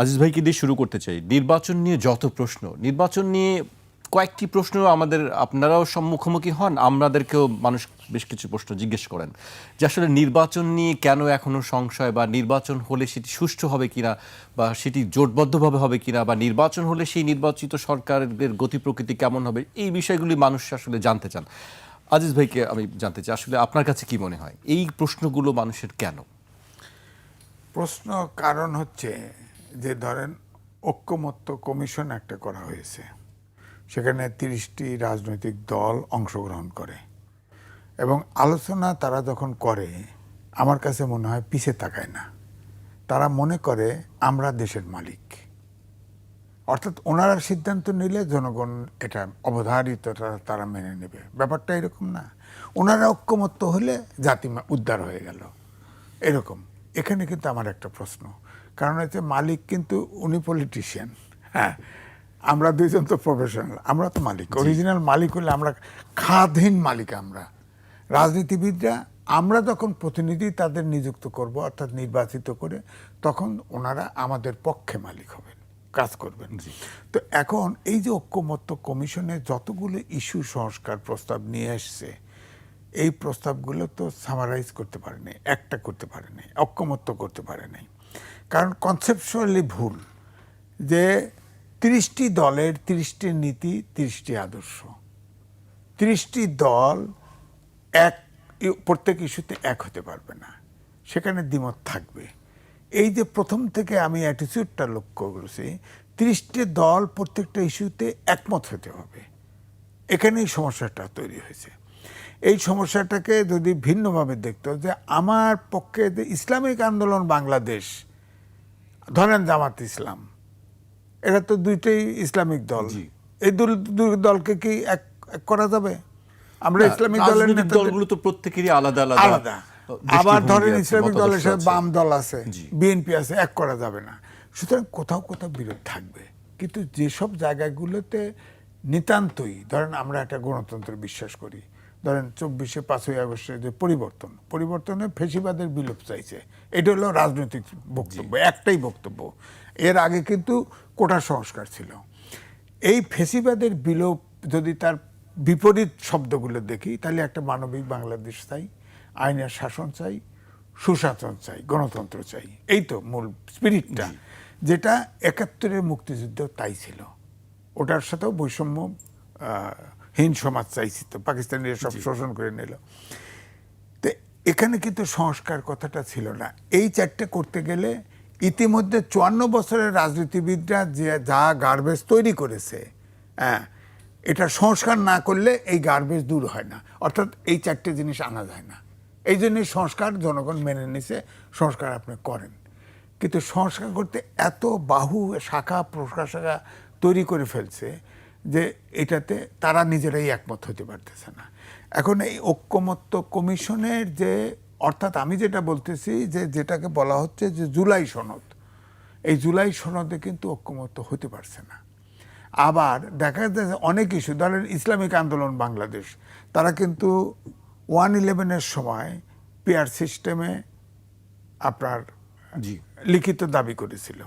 আজিজ ভাইকে দিয়ে শুরু করতে চাই। নির্বাচন নিয়ে যত প্রশ্ন, নির্বাচন নিয়ে কয়েকটি প্রশ্ন আমাদের আপনারাও সম্মুখোমুখি হন আমাদেরকেও মানুষ বেশ কিছু প্রশ্ন জিজ্ঞেস করেন। যে আসলে নির্বাচন নিয়ে কেন এখনও সংশয় বা নির্বাচন হলে সেটি সুষ্ঠু হবে কিনা বা সেটি জোটবদ্ধভাবে হবে কিনা বা নির্বাচন হলে সেই নির্বাচিত সরকারের গতি প্রকৃতি কেমন হবে, এই বিষয়গুলি মানুষ আসলে জানতে চান। আজিজ ভাইকে আমি জানতে চাই, আসলে আপনার কাছে কি মনে হয়? এই প্রশ্নগুলো মানুষের কেন? প্রশ্ন কারণ হচ্ছে যে ধরেন ঐক্যমত্য কমিশন একটা করা হয়েছে, সেখানে তিরিশটি রাজনৈতিক দল অংশগ্রহণ করে এবং আলোচনা তারা যখন করে, আমার কাছে মনে হয় পিছে তাকায় না। তারা মনে করে আমরা দেশের মালিক। অর্থাৎ ওনারা সিদ্ধান্ত নিলে জনগণ এটা অবধারিত তারা মেনে নেবে। ব্যাপারটা এরকম না। ওনারা ঐক্যমত্য হলে জাতি উদ্ধার হয়ে গেল। এরকম। এখানে কিন্তু আমার একটা প্রশ্ন। কারণ হচ্ছে মালিক কিন্তু উনি পলিটিশিয়ান হ্যাঁ। আমরা দুইজন তো প্রফেশনাল আমরা তো মালিক। অরিজিনাল মালিক হলে আমরা খাদহীন মালিক আমরা। রাজনীতিবিদরা আমরা যখন প্রতিনিধি তাদের নিযুক্ত করব অর্থাৎ নির্বাচিত করে তখন ওনারা আমাদের পক্ষে মালিক হবেন কাজ করবেন। তো এখন এই যে ঐক্যমত্য কমিশনে যতগুলো ইস্যু সংস্কার প্রস্তাব নিয়ে এসছে এই প্রস্তাবগুলো তো সামারাইজ করতে পারেনি একটা করতে পারেনি ঐক্যমত্য করতে পারেনি। কারণ কনসেপচুয়ালি ভুল, যে তিরিশটি দলের তিরিশটি নীতি, তিরিশটি আদর্শ। তিরিশটি দল এক, প্রত্যেক ইস্যুতে এক হতে পারবে না। সেখানে দ্বিমত থাকবে। এই যে প্রথম থেকে আমি অ্যাটিচিউডটা লক্ষ্য করেছি, তিরিশটি দল প্রত্যেকটা ইস্যুতে একমত হতে হবে। এখানেই সমস্যাটা তৈরি হয়েছে। এই সমস্যাটাকে যদি ভিন্নভাবে দেখতো যে আমার পক্ষে যে ইসলামিক আন্দোলন বাংলাদেশ ধরেন জামাত ইসলাম। এরা তো দুইটাই ইসলামিক দল। এই দুই দলকে কি এক করা যাবে? আমরা ইসলামিক দলের দলগুলো তো প্রত্যেকেরই আলাদা আলাদা আলাদা। আবার ধরেন ইসলামিক দলের সাথে বাম দল আছে বিএনপি আছে এক করা যাবে না। সুতরাং কোথাও কোথাও বিরোধ থাকবে। কিন্তু যেসব জায়গাগুলোতে নিতান্তই ধরেন আমরা একটা গণতন্ত্র বিশ্বাস করি ধরেন চব্বিশে পাঁচই আগস্টের যে পরিবর্তন পরিবর্তনে ফেসিবাদের বিলোপ চাইছে। এটা হলো রাজনৈতিক বক্তব্য একটাই বক্তব্য। এর আগে কিন্তু কোটা সংস্কার ছিল। এই ফেসিবাদের বিলোপ যদি তার বিপরীত শব্দগুলো দেখি তাহলে একটা মানবিক বাংলাদেশ চাই আইনের শাসন চাই সুশাসন চাই গণতন্ত্র চাই। এই তো মূল স্পিরিটটা। যেটা একাত্তরের মুক্তিযুদ্ধ তাই ছিল। ওটার সাথেও বৈষম্য হীন সমাজ চাইছি তো পাকিস্তানিরা সব শোষণ করে নিল। এখানে কিন্তু সংস্কার কথাটা ছিল না। এই চারটে করতে গেলে ইতিমধ্যে চুয়ান্ন বছরের রাজনীতিবিদরা যে যা গার্বেজ তৈরি করেছে হ্যাঁ এটা সংস্কার না করলে এই গার্বেজ দূর হয় না। অর্থাৎ এই চারটে জিনিস আনা যায় না। এই জন্যই সংস্কার জনগণ মেনে নিছে সংস্কার আপনি করেন। কিন্তু সংস্কার করতে এত বাহু শাখা প্রশাখা তৈরি করে ফেলছে যে এটাতে তারা নিজেরাই একমত হতে পারতেছে না। এখন এই ঐক্যমত্য কমিশনের যে অর্থাৎ আমি যেটা বলতেছি যে যেটাকে বলা হচ্ছে যে জুলাই সনদ এই জুলাই সনদে কিন্তু ঐক্যমত্য হতে পারছে না। আবার দেখা যাচ্ছে অনেক ইস্যু ধরেন ইসলামিক আন্দোলন বাংলাদেশ তারা কিন্তু ওয়ান ইলেভেনের সময় পেয়ার সিস্টেমে আপনার জি। লিখিত দাবি করেছিল।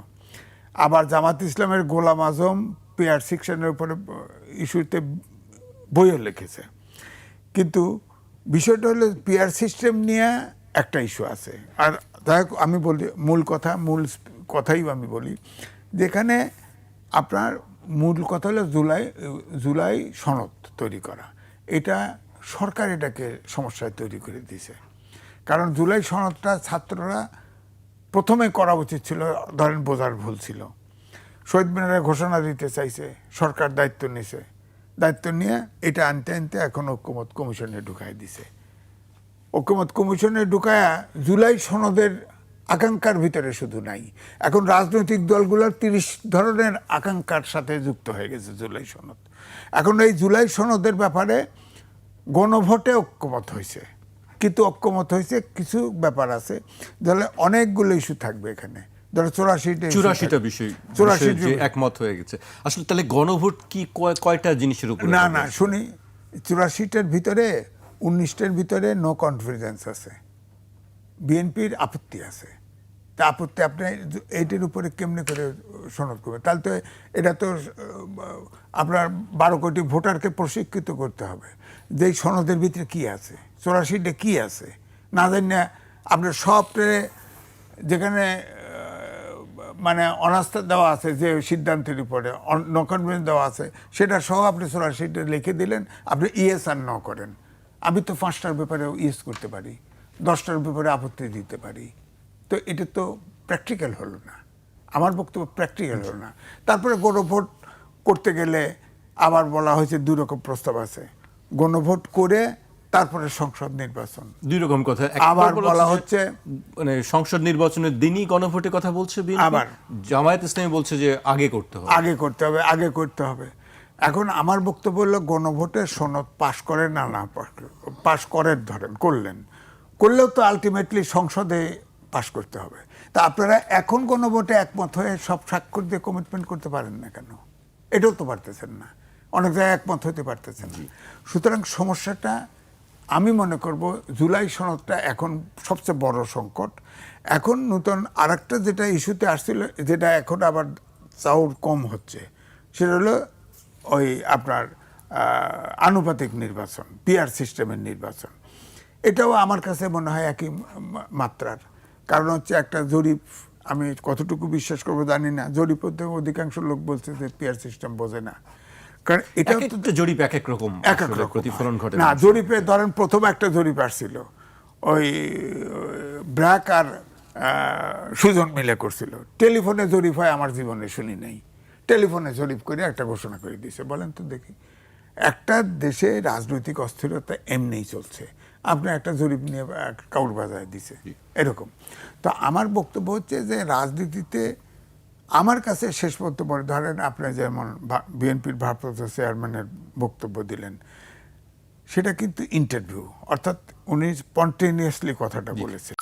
আবার জামাত ইসলামের গোলাম আজম পেয়ার সেকশনের উপরে ইস্যুতে বইও লিখেছে। কিন্তু বিষয়টা হলো পিয়ার সিস্টেম নিয়ে একটা ইস্যু আছে। আর হোক, আমি বলি, মূল কথা, মূল কথাই আমি বলি, যেখানে আপনার মূল কথা হলো জুলাই জুলাই সনদ তৈরি করা। এটা সরকার এটাকে সমস্যায় তৈরি করে দিয়েছে। কারণ জুলাই সনদটা ছাত্ররা প্রথমে করা উচিত ছিল, ধরেন বোঝার ভুল ছিল। শহীদ মিনারে ঘোষণা দিতে চাইছে, সরকার দায়িত্ব নিছে দায়িত্ব নিয়ে এটা আনতে আনতে এখন ঐক্যমত কমিশনে ঢুকাই দিছে। ঐক্যমত কমিশনে ঢুকায়া জুলাই সনদের আকাঙ্ক্ষার ভিতরে শুধু নাই, এখন রাজনৈতিক দলগুলোর তিরিশ ধরনের আকাঙ্ক্ষার সাথে যুক্ত হয়ে গেছে জুলাই সনদ। এখন এই জুলাই সনদের ব্যাপারে গণভোটে ঐক্যমত হয়েছে কিন্তু ঐক্যমত হয়েছে কিছু ব্যাপার আছে, তাহলে অনেকগুলো ইস্যু থাকবে এখানে। ধরো চৌরাশিটা চুরাশিটা বিষয় চুরাশি একমত হয়ে গেছে। আসলে তাহলে গণভোট কি কয়- কয়টা জিনিসের উপর না না শুনি। চুরাশিটার ভিতরে উনিশটার ভিতরে নো কনফিডেন্স আছে। বিএনপির আপত্তি আছে। তা আপত্তি আপনি এইটির উপরে কেমনে করে সনদ করবেন? তাহলে তো এটা তো আপনার বারো কোটি ভোটারকে প্রশিক্ষিত করতে হবে। যে সনদের ভিতরে কি আছে? চৌরাশিটা কি আছে? না জানি না আপনার সবটে যেখানে মানে অনাস্থা দেওয়া আছে যে সিদ্ধান্তের উপরে নো কনফিডেন্স দেওয়া আছে, সেটা সহ আপনি চৌরাশিটা লিখে দিলেন, আপনি ইয়েস আর ন করেন। আমি তো পাঁচটার ব্যাপারে ইয়েস করতে পারি, দশটার ব্যাপারে আপত্তি দিতে পারি। তো এটা তো প্র্যাকটিক্যাল হলো না। আমার বক্তব্য প্র্যাকটিক্যাল হলো না। তারপরে গণভোট করতে গেলে আবার বলা হয়েছে দুই রকম প্রস্তাব আছে। গণভোট করে তারপরে সংসদ নির্বাচন। দুই রকম কথা। আবার বলা হচ্ছে মানে সংসদ নির্বাচনের দিনই গণভোটের কথা বলছে আবার। জামায়াত ইসলামী বলছে যে আগে করতে হবে। আগে করতে হবে আগে করতে হবে। এখন আমার বক্তব্য হলো গণভোটে সনদ পাশ করে না না পাশ করে। পাশ করেন ধরেন করলেন। করলেও তো আলটিমেটলি সংসদে পাশ করতে হবে। তা আপনারা এখন গণভোটে একমত হয়ে সব স্বাক্ষর দিয়ে কমিটমেন্ট করতে পারেন না কেন? এটাও তো পারতেছেন না। অনেক জায়গায় একমত হতে পারতেছেন না। সুতরাং সমস্যাটা আমি মনে করব জুলাই সনদটা এখন সবচেয়ে বড় সংকট। এখন নতুন আরেকটা যেটা ইস্যুতে আসছিল, যেটা এখন আবার চাউর কম হচ্ছে, সেটা হলো ওই আপনার আনুপাতিক নির্বাচন, পিআর সিস্টেমের নির্বাচন। এটাও আমার কাছে মনে হয় একই মাত্রার। কারণ হচ্ছে একটা জরিপ, আমি কতটুকু বিশ্বাস করব জানি না। জরিপ অধিকাংশ লোক বলছে যে পিআর সিস্টেম বোঝে না। কারণ এক তো জরিপ এক এক রকম এক এক রকম প্রতিফলন ঘটে না জরিপে ধরেন প্রথম একটা জরিপ আসছিল। ওই ব্র্যাক আর সুজন মিলে করছিল। টেলিফোনে জরিপ হয় আমার জীবনে শুনি নাই। টেলিফোনে জরিপ করে একটা ঘোষণা করে দিয়েছে। বলেন তো দেখি। একটা দেশে রাজনৈতিক অস্থিরতা এমনিই চলছে। আপনি একটা জরিপ নিয়ে কাউর বাজায় দিছে। এরকম। তো আমার বক্তব্য হচ্ছে যে রাজনীতিতে আমার কাছে শেষ পর্যন্ত বলে ধরেন আপনি যেমন বিএনপির ভারপ্রাপ্ত চেয়ারম্যানের বক্তব্য দিলেন সেটা কিন্তু ইন্টারভিউ অর্থাৎ উনি স্পন্টেনিয়াসলি কথাটা বলেছেন।